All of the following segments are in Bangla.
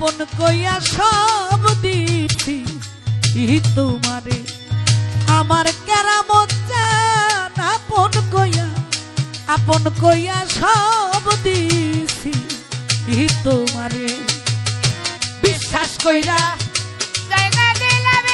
আপন কইয়া সব দিছি। তোমারে, আমার কেরামত আপন কইয়া আপন কইয়া সব দিছি। তোমারে, বিশ্বাস কইরা দিলাম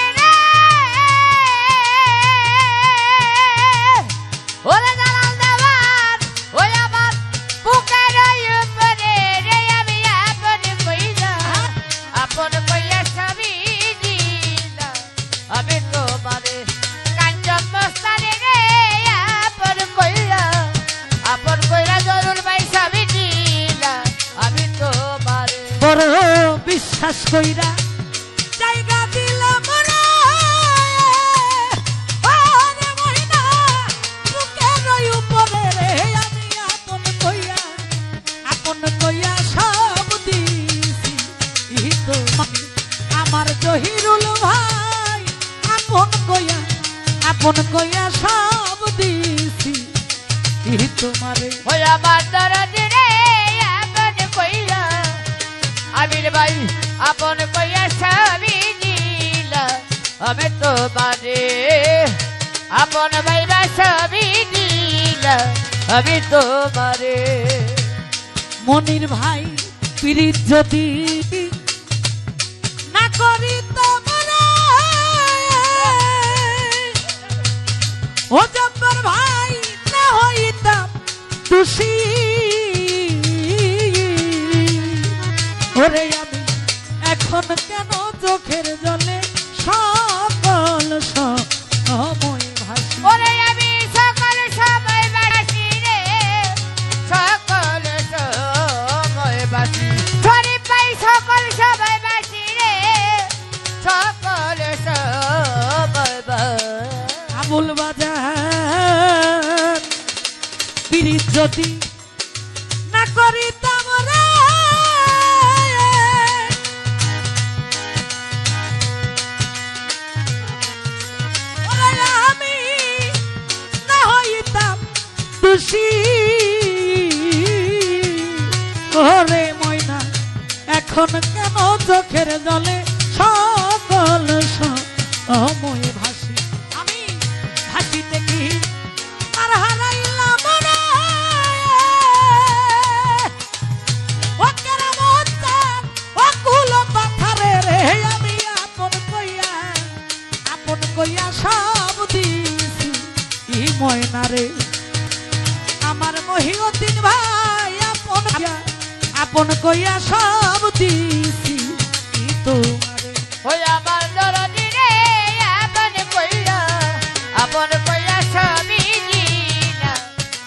দিছি। ই তোমারে আমার জহিরুল ভাই, আপন কইয়া আপন কইয়া সব দিছি। তোমারে আমার দরদ রে আপন কইলা আমির ভাই আপন কইয়া সবই দিলা আমি তো বাদে আপন ভাই বা সবই আমি তো মারে মনির ভাই পিরিত যদি না করি তোমরা ও জব্বর ভাই না হইতাম খুশি ওরে এখন কেন চোখের জলে? সকল সময় ভাসি। ওরে আমি সকল সময় বাসি রে। সকল সময় বাসি শরীফ ভাই সকল সময় বাসি রে। সকল সময় বাসি আমুল বাজার পিরিত যদি এখন কেন চোখের জলে সকল সময় ভাসি? আমি ভাসিতে কি আর হারাইলাম আমি আপন কইয়া আপন কইয়া সব দিছি ই ময়না রে আমার মহিউদ্দিন ভাই আপন আপন কইয়া সব দিছি। তোমারে? ওই আমার দরদি রে আপন কইয়া আপন কইয়া সবই দিলা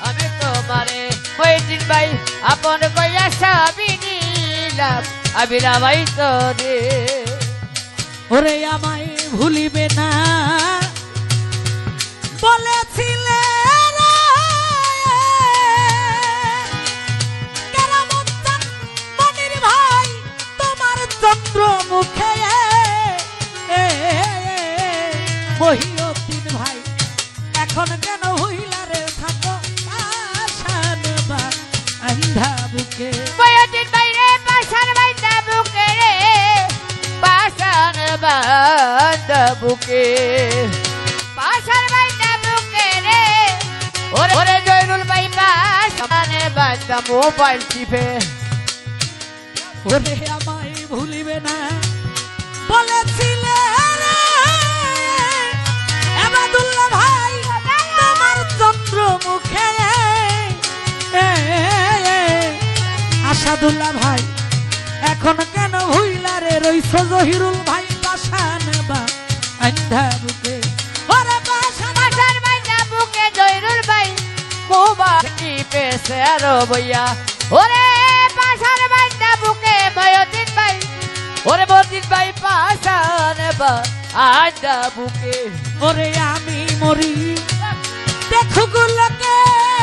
আমি তোমারে ওই দিন ভাই আপন কইয়া সবই দিলাম আমি রামাই তো রে ওরে আমায় ভুলিবে না। বলেছিলে বান্দা বুকে। পাশার বাইন্দা বুকে রে। ওরে ওরে জয়নুল ভাই পাশানে বান্দা মোবাইল টিপে। ওরে আমায় ভুলিবে না। বলেছিলে রে, এবাদুল্লাহ ভাই তোমার চন্দ্র মুখে আসাদুল্লাহ ভাই এখন কেন হইলা রে? রইছ জহিরুল ভাই। আন্ধা বুকে ওরে পাশান বুকে ভাই। মোবাইল টিপে সেরো বইয়া। ওরে পাশার বাইন্দা বুকে বয়দিন ভাই। ওরে বদিন ভাই পাশার বা আন্দা বুকে। ওরে আমি মরি। দেখুগুলোকে ও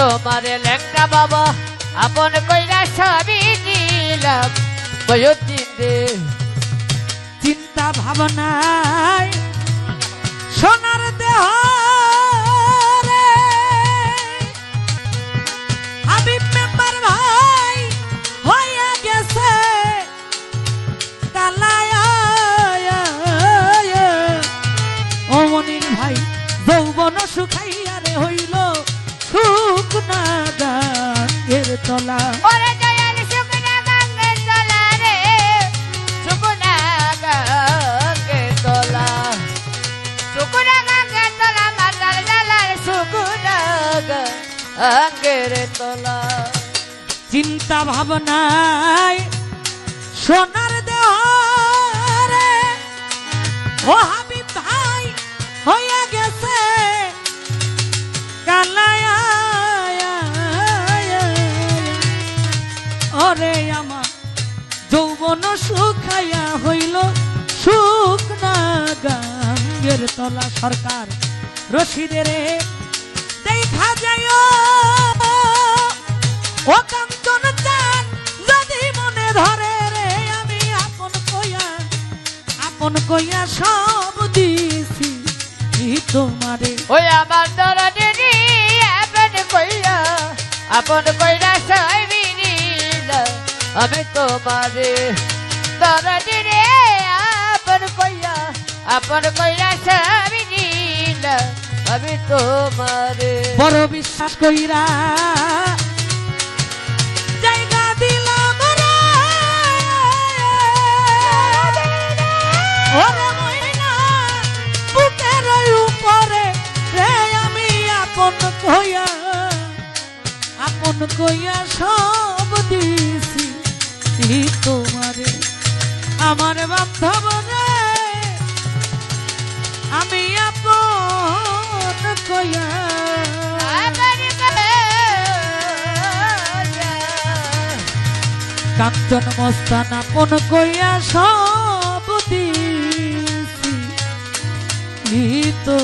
তোমারে লেখা বাবা আপন কইরা সবই দিলাম দে চিন্তা ভাবনায় সোনার দেহ গঙ্গের তলা। চিন্তা ভাবনায় সোনার দেহ রে ভাই হয়ে গেছে। কালায়া ওরে আমার যৌবন সুখাইয়া হইল সুখ না গাঙ্গের তলা। সরকার রশিদের দেখা যায় ও কাঞ্চন চান যদি মনে ধরে রে আমি আপন কইয়া আপন কইয়া সব দিছি। তোমারে? ওই আমার দরদিনী আপন কইরা আপন কইরা দিল আমি তোমারে দরদিনী আপন কইরা আপন কইরা দিল আমি তোমারে বড় বিশ্বাস কইরা কইয়া সব দিছি তোমারে আমার বান্ধব রে আমি আপন কইয়া কাঞ্চন মস্তান আপন কইয়া সব দিছি তো